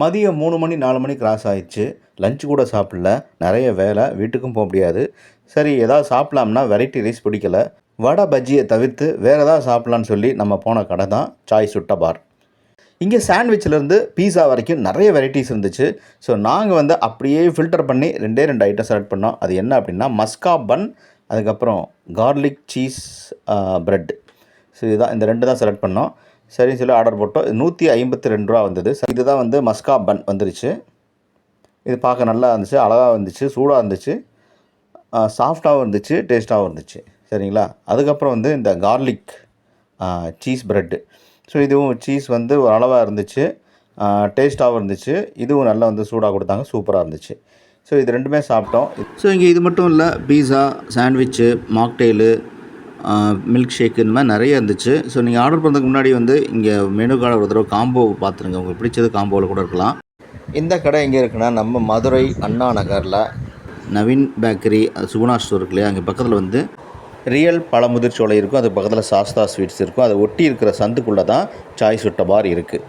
மதியம் மூணு மணி நாலு மணி கிராஸ் ஆயிடுச்சு. லஞ்சு கூட சாப்பிடல. நிறைய வேலை. வீட்டுக்கும் போக முடியாது. சரி ஏதாவது சாப்பிட்லாம்னா வெரைட்டி ரைஸ் பிடிக்கல. வடை பஜ்ஜியை தவிர்த்து வேறு ஏதாவது சாப்பிட்லான்னு சொல்லி நம்ம போன கடை தான் சாய் சுட்ட பார். இங்கே சாண்ட்விச்லேருந்து பீஸா வரைக்கும் நிறைய வெரைட்டிஸ் இருந்துச்சு. ஸோ நாங்கள் வந்து அப்படியே ஃபில்டர் பண்ணி ரெண்டே ரெண்டு ஐட்டம் செலக்ட் பண்ணோம். அது என்ன அப்படின்னா மஸ்கா பன் அதுக்கப்புறம் கார்லிக் சீஸ் ப்ரெட் ஸோ இதுதான். இந்த ரெண்டு தான் செலக்ட் பண்ணோம். சரின்னு சொல்லி ஆர்டர் போட்டோம். நூற்றி ஐம்பத்தி ரெண்டு ரூபா வந்தது. இதுதான் வந்து மஸ்கா பன் வந்துருச்சு. இது பார்க்க நல்லா இருந்துச்சு அழகாக இருந்துச்சு சூடாக இருந்துச்சு. சாஃப்டாகவும் இருந்துச்சு டேஸ்ட்டாகவும் இருந்துச்சு. சரிங்களா? அதுக்கப்புறம் வந்து இந்த கார்லிக் சீஸ் ப்ரெட்டு ஸோ இதுவும் சீஸ் வந்து ஒரு அளவாக இருந்துச்சு. டேஸ்ட்டாகவும் இருந்துச்சு. இதுவும் நல்லா வந்து சூடாக கொடுத்தாங்க சூப்பராக இருந்துச்சு. ஸோ இது ரெண்டுமே சாப்பிட்டோம். ஸோ இங்கே இது மட்டும் இல்லை pizza sandwich mocktail milk shake இந்த மாதிரி நிறைய இருந்துச்சு. ஸோ நீங்கள் ஆர்டர் பண்ணுறதுக்கு முன்னாடி வந்து இங்கே மெனு கார்டு ஒரு தடவை காம்போ பார்த்துருங்க. உங்களுக்கு பிடிச்சது காம்போவில் கூட இருக்கலாம். இந்த கடை எங்கே இருக்குன்னா நம்ம மதுரை அண்ணா நகரில். நவீன் பேக்கரி சுகுணா ஸ்டோர் இருக்கு இல்லையா? அங்கே பக்கத்தில் வந்து ரியல் பழமுதிர் சோலை இருக்கும். அது பக்கத்தில் சாஸ்தா ஸ்வீட்ஸ் இருக்கும். அதை ஒட்டி இருக்கிற சந்துக்குள்ளே தான் சாய் சுட்ட பார் இருக்குது